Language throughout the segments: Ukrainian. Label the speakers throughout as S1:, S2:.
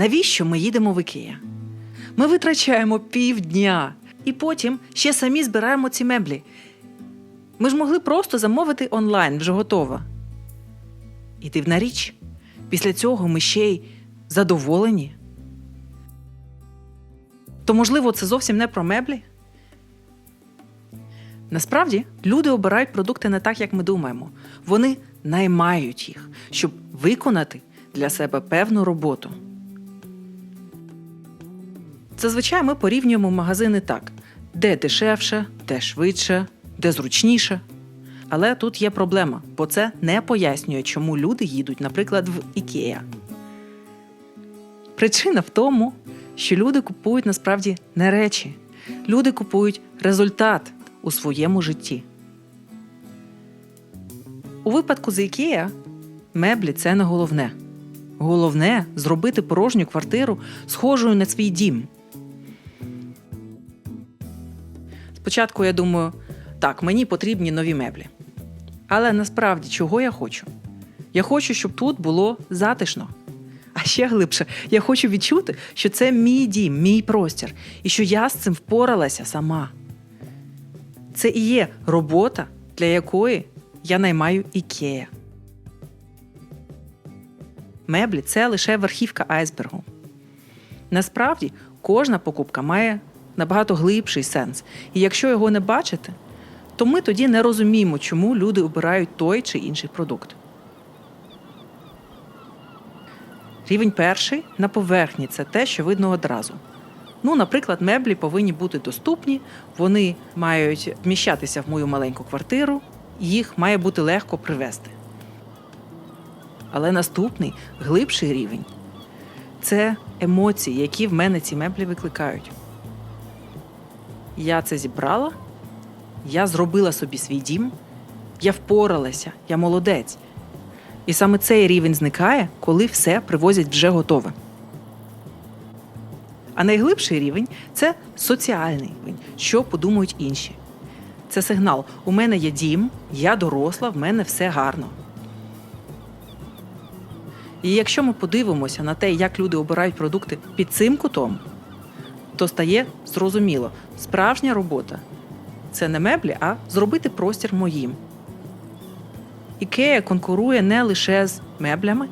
S1: Навіщо ми їдемо в Ікея? Ми витрачаємо півдня і потім ще самі збираємо ці меблі. Ми ж могли просто замовити онлайн, вже готово. І дивна річ, після цього ми ще й задоволені. То, можливо, це зовсім не про меблі? Насправді люди обирають продукти не так, як ми думаємо. Вони наймають їх, щоб виконати для себе певну роботу. Зазвичай ми порівнюємо магазини так: де дешевше, де швидше, де зручніше. Але тут є проблема, бо це не пояснює, чому люди їдуть, наприклад, в Ікея. Причина в тому, що люди купують насправді не речі, люди купують результат у своєму житті. У випадку з Ікея меблі це не головне. Головне зробити порожню квартиру схожою на свій дім. Спочатку я думаю, так, мені потрібні нові меблі. Але насправді чого я хочу? Я хочу, щоб тут було затишно. А ще глибше, я хочу відчути, що це мій дім, мій простір, і що я з цим впоралася сама. Це і є робота, для якої я наймаю ікея. Меблі це лише верхівка айсбергу. Насправді, кожна покупка має набагато глибший сенс. І якщо його не бачити, то ми тоді не розуміємо, чому люди обирають той чи інший продукт. Рівень перший на поверхні це те, що видно одразу. Ну, наприклад, меблі повинні бути доступні, вони мають вміщатися в мою маленьку квартиру, їх має бути легко привезти. Але наступний глибший рівень це емоції, які в мене ці меблі викликають. Я це зібрала, я зробила собі свій дім, я впоралася, я молодець. І саме цей рівень зникає, коли все привозять вже готове. А найглибший рівень це соціальний рівень, що подумають інші. Це сигнал: у мене є дім, я доросла, в мене все гарно. І якщо ми подивимося на те, як люди обирають продукти під цим кутом, то стає зрозуміло, справжня робота це не меблі, а зробити простір моїм. Ікея конкурує не лише з меблями,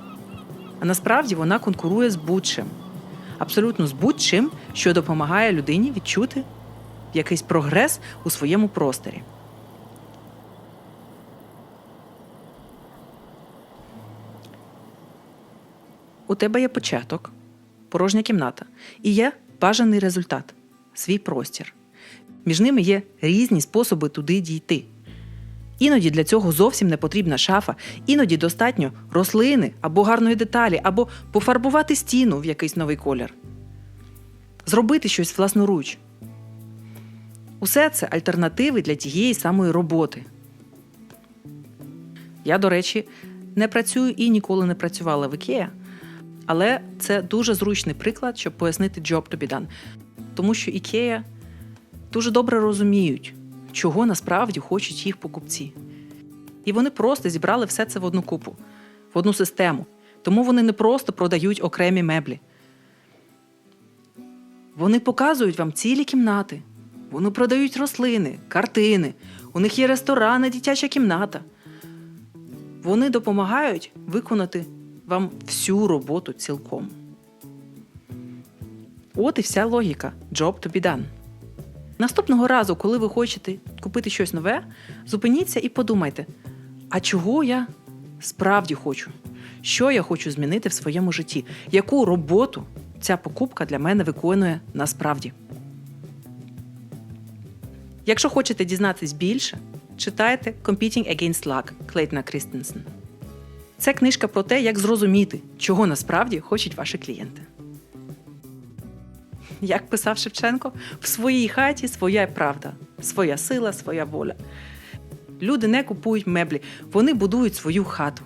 S1: а насправді вона конкурує з будь-чим. Абсолютно з будь-чим, що допомагає людині відчути якийсь прогрес у своєму просторі. У тебе є початок, порожня кімната, і є бажаний результат свій простір. Між ними є різні способи туди дійти. Іноді для цього зовсім не потрібна шафа, іноді достатньо рослини або гарної деталі, або пофарбувати стіну в якийсь новий колір, зробити щось власноруч. Усе це альтернативи для тієї самої роботи. Я, до речі, не працюю і ніколи не працювала в IKEA, але це дуже зручний приклад, щоб пояснити job to be done. Тому що IKEA дуже добре розуміють, чого насправді хочуть їх покупці. І вони просто зібрали все це в одну купу, в одну систему. Тому вони не просто продають окремі меблі. Вони показують вам цілі кімнати. Вони продають рослини, картини. У них є ресторани, дитяча кімната. Вони допомагають виконати вам всю роботу цілком. От і вся логіка job to be done. Наступного разу, коли ви хочете купити щось нове, зупиніться і подумайте, а чого я справді хочу? Що я хочу змінити в своєму житті? Яку роботу ця покупка для мене виконує насправді? Якщо хочете дізнатись більше, читайте Competing Against Luck Клейтона Крістенсен. Це книжка про те, як зрозуміти, чого насправді хочуть ваші клієнти. Як писав Шевченко, в своїй хаті своя правда, своя сила, своя воля. Люди не купують меблі, вони будують свою хату.